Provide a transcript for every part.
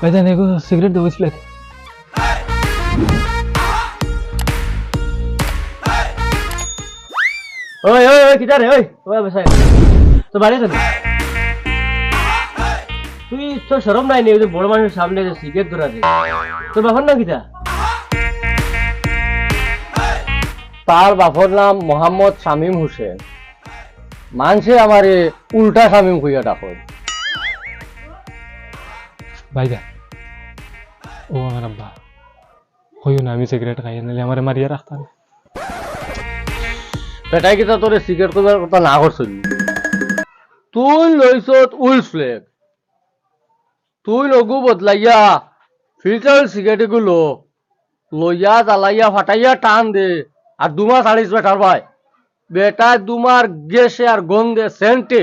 ভাইজান এগো সিগারেট দেবো ছিল ওই ওই ওই, কিটা রে, ওই ওই বেসাই তো বাড়ি আছে তুই তো সরম নাই নি বড় মানুষের সামনে যে সিগারেট ধরা দে তোর বাবার নাম কিটা? তার বাপর নাম মোহাম্মদ শামীম হোসেন। মানুষে আমারে উল্টা শামীম খুঁজে ডাকত ভাইজান ও আমার আব্বা। হইও না, আমি সিগারেট খাই, নাহলে আমার মারিয়া রাখতাম। বেটাই কিতা তোরে সিগারেট করবার কথা না করছিল? তুই লইছত উইল ফ্লেগ তুই লগু বদলাইয়া ফিল্টার সিগারেটগুলো লইয়া জ্বালাইয়া ফাটাইয়া টান দে, আর দুমাস আড়িস বেটার ভাই। বেটা, দুমার গেছে আর গন্ধে সেন্টে,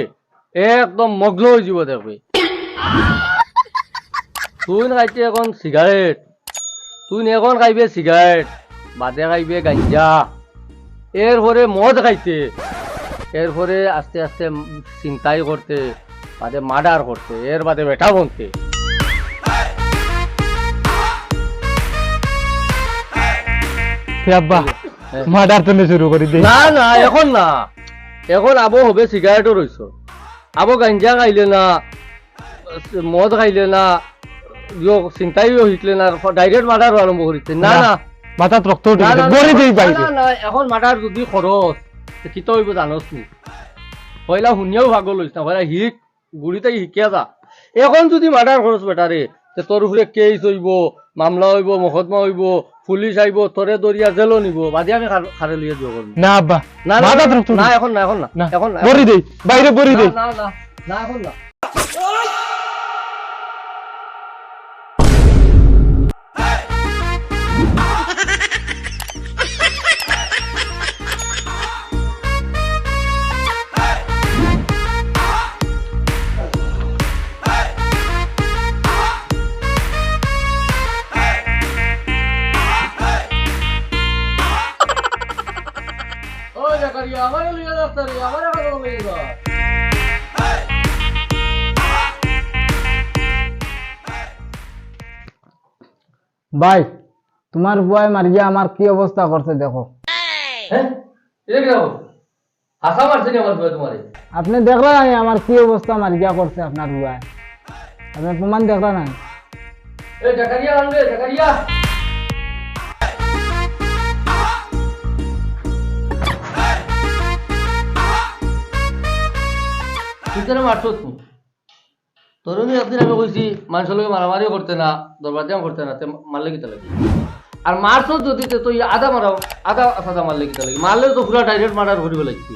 একদম মগ্ন হয়ে যাব দেখবি। তুই খাইতে এখন সিগারেট তুই এখন খাইবে সিগারেট বাদে খাইবে গাঞ্জা। এরপরে মদ খাইতে এরপরে আস্তে আস্তে চিন্তাই করতে বাদে মার্ডার করতে এর বাদে বেটা বনতে আব্বা মার্ডার তো শুরু করে দিই না না এখন না। এখন আবো হবে সিগারেটও রইছ। আবো গাঞ্জা খাইলে না মদ খাইলে না ইয়ো চিন্তাইও শিখলে না ডাইরেক্ট মার্ডার আরম্ভ করিছে না না মাথাত রক্ত না, না, বাইরে না, এখন মাটার যদি খরচ কিত হইব জানস নি? পয়লা শুনিয়াও ভাগ লইছ না পয়লা হিক গুড়িতে শিকিয়া যা এখন যদি মাটার খরচ বেটারে তে তোর উপরে কেস হইব মামলা হইব মকদ্দমা হইব পুলিশ আইব তোরে দরিয়া জেলও নিব বাদে আমি খারে লিয়ে দিব না আব্বা না না, না এখন না এখন না এখন না গড়ি দেই বাইরে গড়ি দেই না না না এখন না। জাকারিয়া আমারে লিয়ে যাচ্ছে রে আমারে কথা বলে যা ভাই তোমার বয় মারিয়া আমার কি অবস্থা করছে দেখো হ্যাঁ এটা কি হলো? হাসা মারছে নি আমার বউয়ে তোমারে আপনি দেখলা নাই আমার কি অবস্থা মারিয়া করছে আপনার বুয়ায় আপনি প্রমাণ দেখলা নাই এ জাকারিয়া আনবে জাকারিয়া তুই। কেন মারছো তুই তোর একদিন আমি কইছি মানুষের লোক মারামারিও করতে না দরবাজাম করতে না মারলে কিতা লাগে আর মারছো যদি, তে আধা মারাও, আধা সাদা মারলে কিতা লাগে মারলেও তো পুরা ডাইরেক্ট মারার করিব লাগছে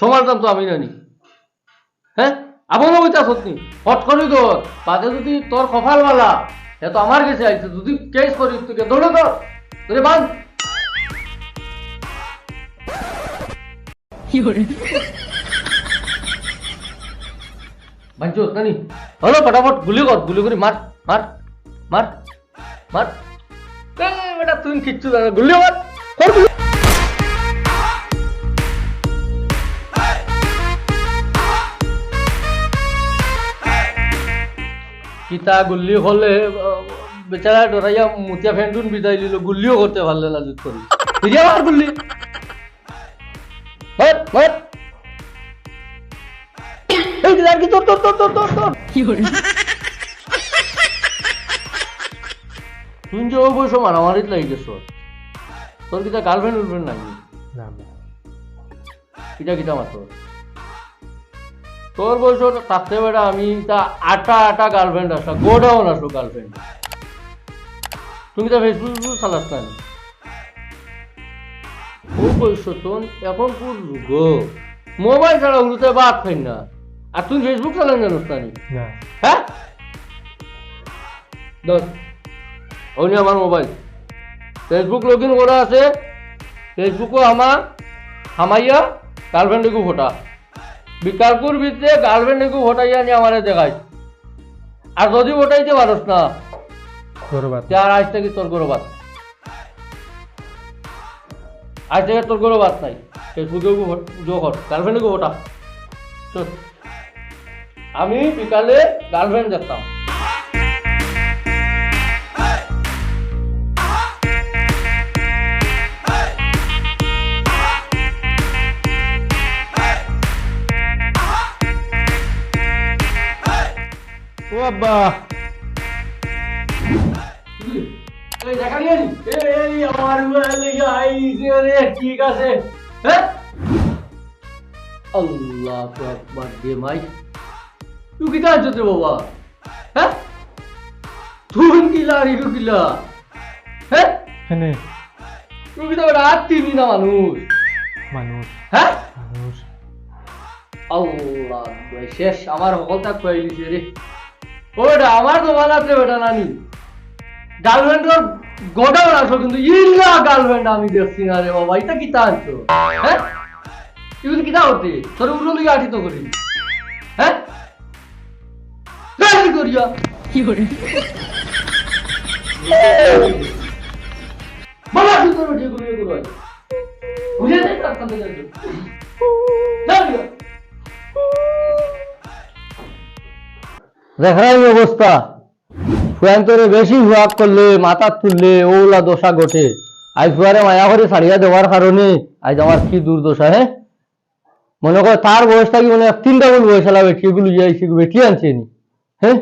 সমারতাম তো আমি জানি। হ্যাঁ? আপন বইতা সত্যি। হট করি তো বাদে যদি তোর কপাল বালা এ তো আমার কাছে আইছে। যদি কেস করিস তুই দৌড়ে তো তোরে বাঁধ। বাঞ্চো, নানি। হলো, ফটাফট গুলি কর, গুলি করে, মার মার মার মার। বেটা গুল্লি হলে বেচারা ডরাইয়া মুতিয়া ফেন্টুন বিদায় দিল গুল্লিও করতে পারলে না করি। ফিরিয়া গুল্লি মার এই যে আর কি তোর তোর তোর তোর তোর তোর তুই যে ওই বয়স মারামারিত লাগি গেছ তোর কিতা গার্লফ্রেন্ড নাই না আব্বা। কিটা কিটা মাত্র তোর বয়স থাকতে বেড়া আমি তা আটা আটা গার্লফ্রেন্ড আসা গোডাউন আসো গার্লফ্রেন্ড তুমি তা ফেসবুক চালাস না নি? ও তোন এখন যুগ মোবাইল ছাড়া উড়তে বাদ খাই না। আর তুই ফেসবুক চালান জানোস না হ্যাঁ? দশ ওই আমার মোবাইল। ফেসবুক লগ ইন করা আছে। ফেসবুকও আমার হামাইয়া গার্লফ্রেন্ডকে ফোটা। বিকালপুর ভিতরে গার্লফ্রেন্ডকে ফোটাইয়া নিয়ে আমারে দেখাই। আর যদি ফোটাইতে পারস না গরবাত চার আজ থেকে তোর গরো বাদ আজ থেকে তোর গরো বাদ নাই। ফেসবুকে জো কর। গার্লফ্রেন্ডকে ফোটা চল। আমি বিকালে গার্লফ্রেন্ড দেখতাম। ও আব্বা। ঠিক আছে। হ্যাঁ আল্লাহ আকবার দে মাই তুই কি জানছ রে বাবা? হ্যাঁ তুই কি লারি তুই কি হ্যাঁ তুই কি তো বেটা আত্মীয় না মানুষ? মানুষ। হ্যাঁ মানুষ। আল্লাহ শেষ আমার হলটা কইলিছে রে। ও বেটা আমার তো বানাতে বেটা নানি। গার্লফ্রেন্ডর গোডাউন আসো কিন্তু ইল্লা গার্লফ্রেন্ড আমি দেখছি না রে বাবা এটা কি টানছো হ্যাঁ? তুই কি তা হতে তোর উড়ো লিগে আটি তো করি। হ্যাঁ? করিয়া। কি করে বাবা তুই তোর ঠিক করে করে বুঝে যাই তার সাথে যাই দেখার অবস্থা। ফুয়ান্তরে বেশি হুয়াক করলে মাথা তুললে ওলা দশা ঘটে। আজ ফুয়ারে মায়া করে ছাড়িয়া দেওয়ার কারণে আজ আমার কি দুর্দশা হ্যাঁ মনে কর তার বয়সটা কি মানে তিনটা বল বয়স হলা বেটি এগুলো যাই সেগুলো বেটি আনছে নি হ্যাঁ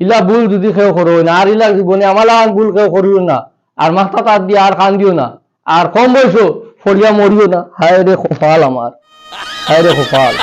ইলা ভুল যদি কেউ করো না, আর ইলা জীবনে আমার লাগান ভুল কেউ করিও না, আর মাথা তার দিয়ে আর কান দিও না, আর কম বয়স ফরিয়া মরিও না। হায় রে কপাল আমার, হায় রে কপাল।